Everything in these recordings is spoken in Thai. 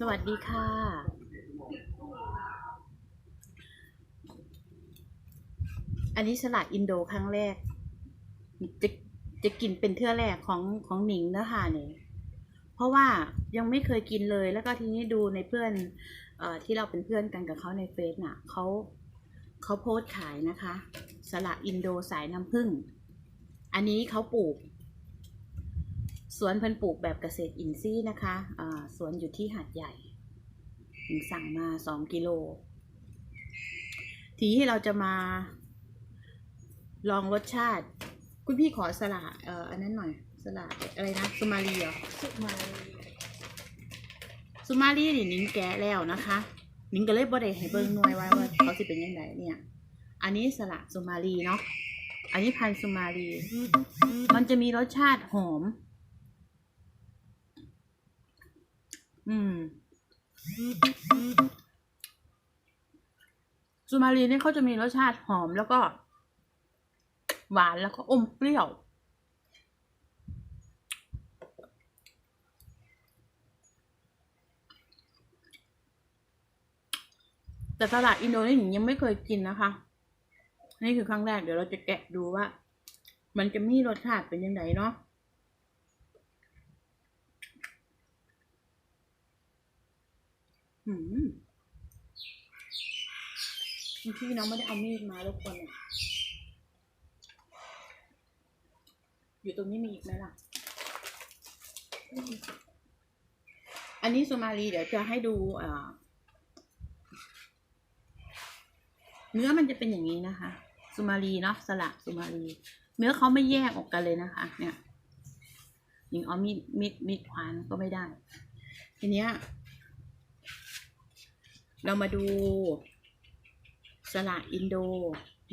สวัสดีค่ะ อันนี้สลัดอินโดครั้งแรก จะจะกินเป็นเทื่อแรกของของหนิงนะคะเนี่ยเพราะว่ายังไม่เคยกินเลย แล้วก็ทีนี้ดูในเพื่อนเอ่อที่เราเป็นเพื่อนกันกับเขาในเฟซน่ะเขาเขาโพสต์ขายนะคะ สละอินโดสายน้ำผึ้ง อันนี้เขาปลูก สวนเพิ่นปลูกแบบเกษตรอินทรีย์นะคะอ่าสวนอยู่ที่หาดใหญ่หญิงสั่งมาสองกิโล ทีที่เราจะมา ลองรสชาติ คุณพี่ขอสละเอ่ออันนั้นหน่อย สละอะไรนะสุมาลีเหรอสุมาลีสุมาลีนี่นิ้งแกะแล้วนะคะ นิ้งก็เลยบ่ได้ให้เบิ่งหน่วยว่าว่าเขาสิเป็นยังไงเนี่ย อันนี้สละสุมาลีเนาะอันนี้พันสุมาลี มันจะมีรสชาติหอม อืมสุมาลีนี่เขาจะมีรสชาติหอมแล้วก็ หวานแล้วก็อมเปรี้ยว แต่ตลาดอินโดนี่หญิงยังไม่เคยกินนะคะ นี่คือครั้งแรกเดี๋ยวเราจะแกะดูว่า มันจะมีรสชาติเป็นยังไงเนาะหืม พี่น้องไม่ได้เอามีดมาทุกคนอะอยู่ตรงนี้มีอีกไหมล่ะ อันนี้สุมาลีเดี๋ยวจะให้ดูอ่าเนื้อมันจะเป็นอย่างนี้นะคะสุมาลีเนาะสละสุมาลี เนื้อเขาไม่แยกออกกันเลยนะคะ เนี่ยยิงเอามีดมีดมีดควานก็ไม่ได้ ทีเนี้ยเรามาดู สละอินโด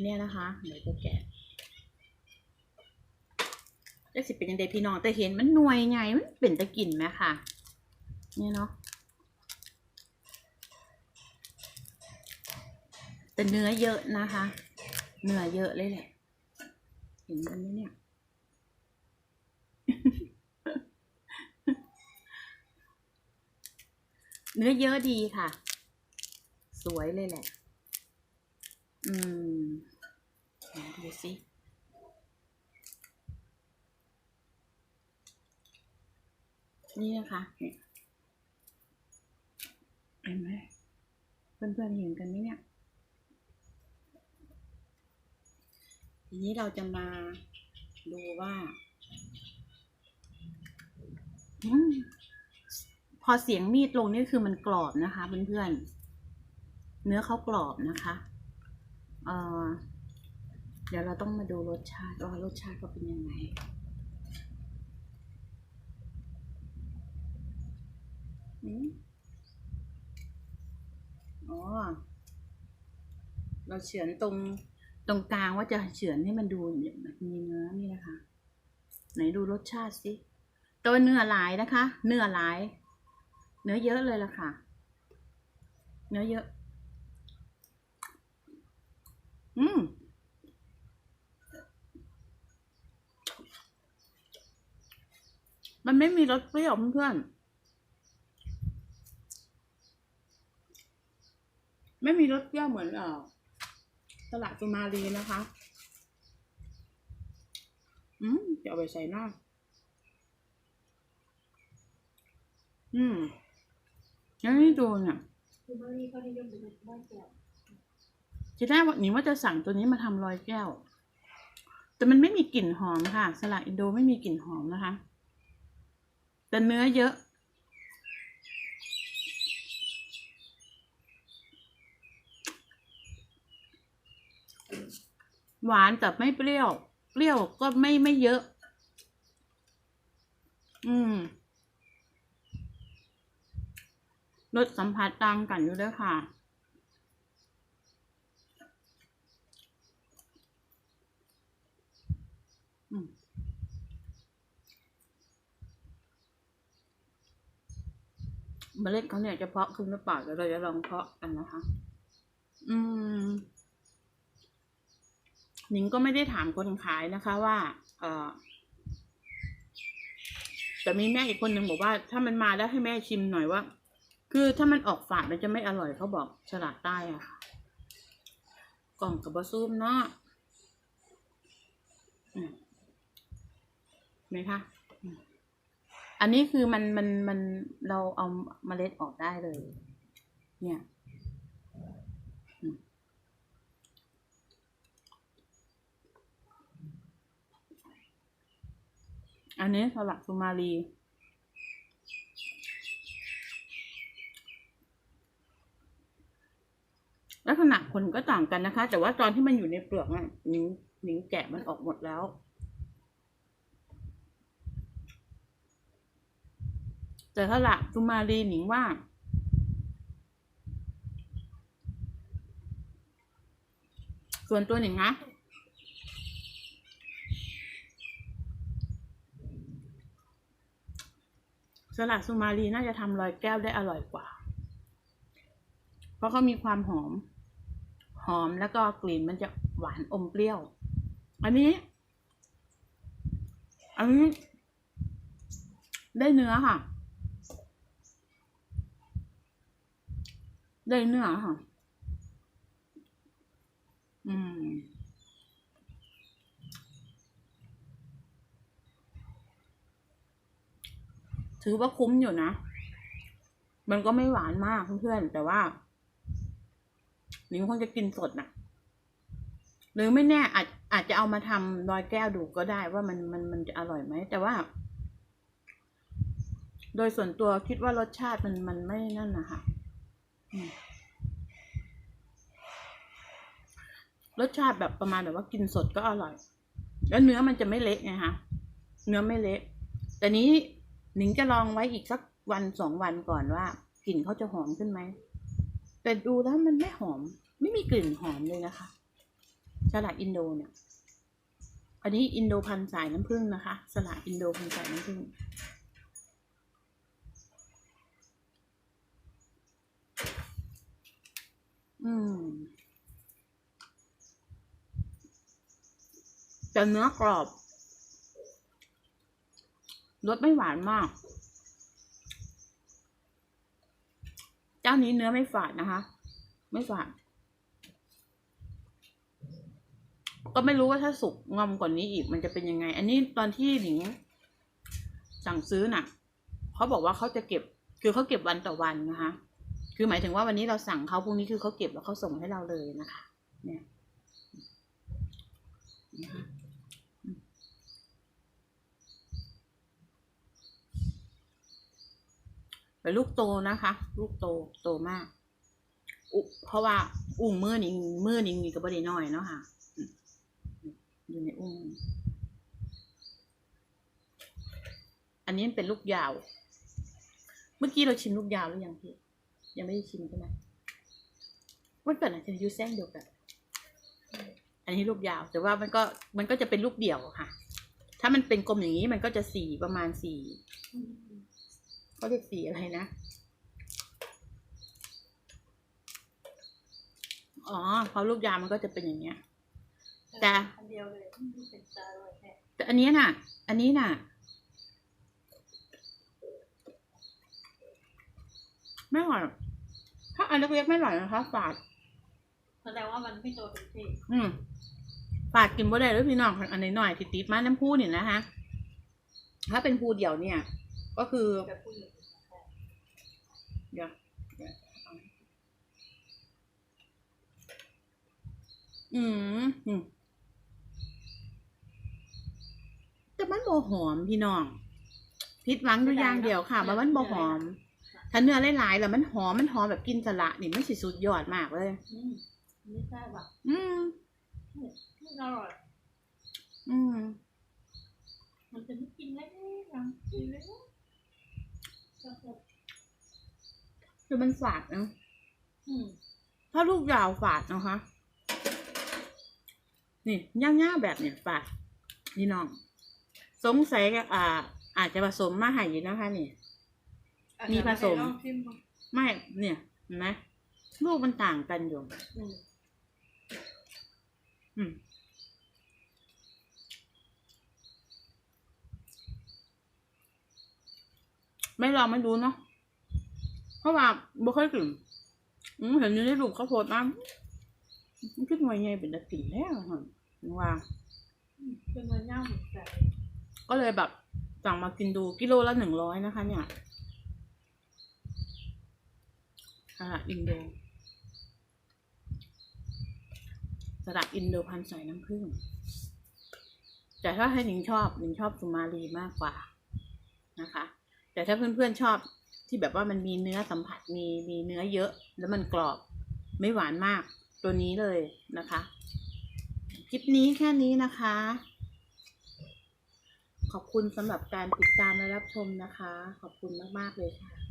เนี่ยนะคะเดี๋ยวจะแกะจะสิเป็นยังไงพี่น้องแต่เห็นมันหน่วยไงมันเป็นตะกลิ่นไหมค่ะเนี่ยเนาะแต่เนื้อเยอะนะคะ เนื้อเยอะเลยแหละ เห็นกันไหมเนี่ยเนื้อเยอะดีค่ะ สวยเลยแหละ อืมไหนดูสินี่นะคะเนี่ยเห็นไหมเพื่อนๆเห็นกันไหมเนี่ย ทีนี้เราจะมาดูว่าอพอเสียงมีดลงนี่คือมันกรอบนะคะเพื่อนๆเนื้อเขากรอบนะคะ เดี๋ยวเราต้องมาดูรสชาติว่ารสชาติเขาเป็นยังไงอืมอ๋อ เราเฉือนตรงตรงกลางว่าจะเฉือนให้มันดูแบบมีเนื้อนี่นะคะ ไหนดูรสชาติสิตัวเนื้อหลายนะคะ เนื้อหลาย เนื้อเยอะเลยล่ะค่ะ เนื้อเยอะ อืม มันไม่มีรสเปรี้ยวเพื่อนๆไม่มีรสเปรี้ยวเหมือนเออสลัดสุมาลีนะคะ อืมจะเอาไปใส่หน้า อืมยังไม่ดูเนี่ยสุมาลีเขานิยมเป็นนแก้วจะได้ว่าหนิว่าจะสั่งตัวนี้มาทำรอยแก้ว แต่มันไม่มีกลิ่นหอมค่ะ สลัดอินโดไม่มีกลิ่นหอมนะคะ แต่เนื้อเยอะ หวานแต่ไม่เปรี้ยว เปรี้ยวก็ไม่ไม่เยอะ อืมรสสัมผัสต่างกันอยู่ด้วยค่ะ อืม เมล็ดเขาเนี่ยจะเพาะขึ้นหรือเปล่าเดี๋ยวเราจะลองเพาะกันนะคะ อืมหนิงก็ไม่ได้ถามคนขายนะคะว่า เออแต่มีแม่อีกคนหนึ่งบอกว่า ถ้ามันมาแล้วให้แม่ชิมหน่อยว่า คือถ้ามันออกฝาดมันจะไม่อร่อยเขาบอกฉลาดใต้อะค่ะ กล่องกับบะซูมเนาะเห็นไหมคะ อันนี้คือมันมันมันเราเอาเมล็ดออกได้เลย เนี่ยอันนี้สลัดสุมาลี ลักษณะผลก็ต่างกันนะคะ แต่ว่าตอนที่มันอยู่ในเปลือกน่ะนิ้วนิ้วแกะมันออกหมดแล้ว แต่ถ้าละสุมาลีหนิงว่า ส่วนตัวหนิงนะสลัดสุมาลีน่าจะทำรอยแก้วได้อร่อยกว่า เพราะเขามีความหอม หอมแล้วก็กลิ่นมันจะหวานอมเปรี้ยว อันนี้ อันนี้ ได้เนื้อค่ะ ได้เนื้อค่ะ อืม ถือว่าคุ้มอยู่นะ มันก็ไม่หวานมากเพื่อนๆ แต่ว่าหนิงคงจะกินสดน่ะ หรือไม่แน่อาจอาจจะเอามาทำรอยแก้วดูก็ได้ว่ามันมันมันจะอร่อยไหม แต่ว่า โดยส่วนตัวคิดว่ารสชาติมันมันไม่นั่นนะคะ รสชาติแบบประมาณแบบว่ากินสดก็อร่อย แล้วเนื้อมันจะไม่เละไงคะเนื้อไม่เละแต่นี้หนิงจะลองไว้อีกสักวันสองวันก่อนว่ากลิ่นเขาจะหอมขึ้นไหม แต่ดูแล้วมันไม่หอม ไม่มีกลิ่นหอมเลยนะคะสลัดอินโดเนี่ย อันนี้อินโดพันสายน้ำผึ้งนะคะ สลัดอินโดพันสายน้ำผึ้ง อืมแต่เนื้อกรอบรสไม่หวานมาก เจ้านี้เนื้อไม่ฝาดนะคะ ไม่ฝาด ก็ไม่รู้ว่าถ้าสุกงอมกว่านี้อีกมันจะเป็นยังไง อันนี้ตอนที่หนิงสั่งซื้อน่ะ เขาบอกว่าเขาจะเก็บ คือเขาเก็บวันต่อวันนะคะ คือหมายถึงว่าวันนี้เราสั่งเขาพรุ่งนี้คือเขาเก็บแล้วเขาส่งให้เราเลยนะคะ เนี่ยนะคะเป็นลูกโตนะคะ ลูกโตโตมากอุเพราะว่าอุ้งมือนี่มือนี่มีกับบดีน้อยเนาะค่ะ อยู่ในอุ้งอันนี้เป็นลูกยาว เมื่อกี้เราชิมลูกยาวหรือยังพี่ ยังไม่ได้ชิมใช่ไหมวันก่อนอาจจะยูแซงเดียวกันอันนี้ลูกยาว แต่ว่ามันก็มันก็จะเป็นลูกเดี่ยวอะค่ะ ถ้ามันเป็นกลมอย่างนี้มันก็จะสีประมาณสี่เขาเรียกสีอะไรนะ อ๋อพอลูกยาวมันก็จะเป็นอย่างเงี้ย แต่อันเดียวเลยไม่เป็นตาอร่อยแท้แต่อันเนี้ยน่ะ อันนี้น่ะไม่อร่อยหรอก ถ้าอันเล็กๆไม่อร่อยนะคะฝาด แสดงว่ามันไม่โตเต็มที่อืมฝาดกินบ่ได้เลยพี่น้องอันไหนหน่อยที่ติดมาน้ำพูเนี่ยนะคะถ้าเป็นพูเดี่ยวเนี่ย ก็คือแบบผู้หญิงเดี๋ยวเดี๋ยวเอาอืมอืมแต่มันบ่หอมพี่น้องพิดหวังอยู่อย่างเดียวค่ะว่ามันบ่หอม ถ้าเนื้อหลายๆแล้วมันหอมมันหอมแบบกินสละนี่มันสิสุดยอดมากเลย อืมไม่ใช่แบบอืมไม่อร่อยอืมมันจะไม่กินแล้วนะกินแล้วก็แบบคือมันฝาดนะอืมถ้าลูกยาวฝาดนะคะ นี่ย่างๆแบบเนี่ยฝาดนี่น้อง สงสัยกับอ่า อาจจะผสมมาให้อยู่นะคะนี่ มีผสม ลองชิมดูไม่เนี่ยเห็นไหมลูกมันต่างกันอยู่อืมอืมไม่ลองไม่รู้เนาะเพราะว่าบ่เคยกินอืมเห็นอยู่ในรูปเขาโพสต์มามันคิดว่าไงเป็นตะกินแล้วฮะว่า เป็นเนื้อย่างหมูไก่ก็เลยแบบสั่งมากินดูกิโลละหนึ่งร้อยนะคะ เนี่ย สลัดอินโดสลัดอินโดพันใส่น้ำผึ้งแต่ถ้าให้หนิงชอบหนิงชอบสุมาลีมากกว่านะคะ แต่ถ้าเพื่อนๆชอบที่แบบว่ามันมีเนื้อสัมผัสมีมีเนื้อเยอะ แล้วมันกรอบ ไม่หวานมากตัวนี้เลยนะคะคลิปนี้แค่นี้นะคะ ขอบคุณสำหรับการติดตามและรับชมนะคะ ขอบคุณมาก ๆ เลยค่ะ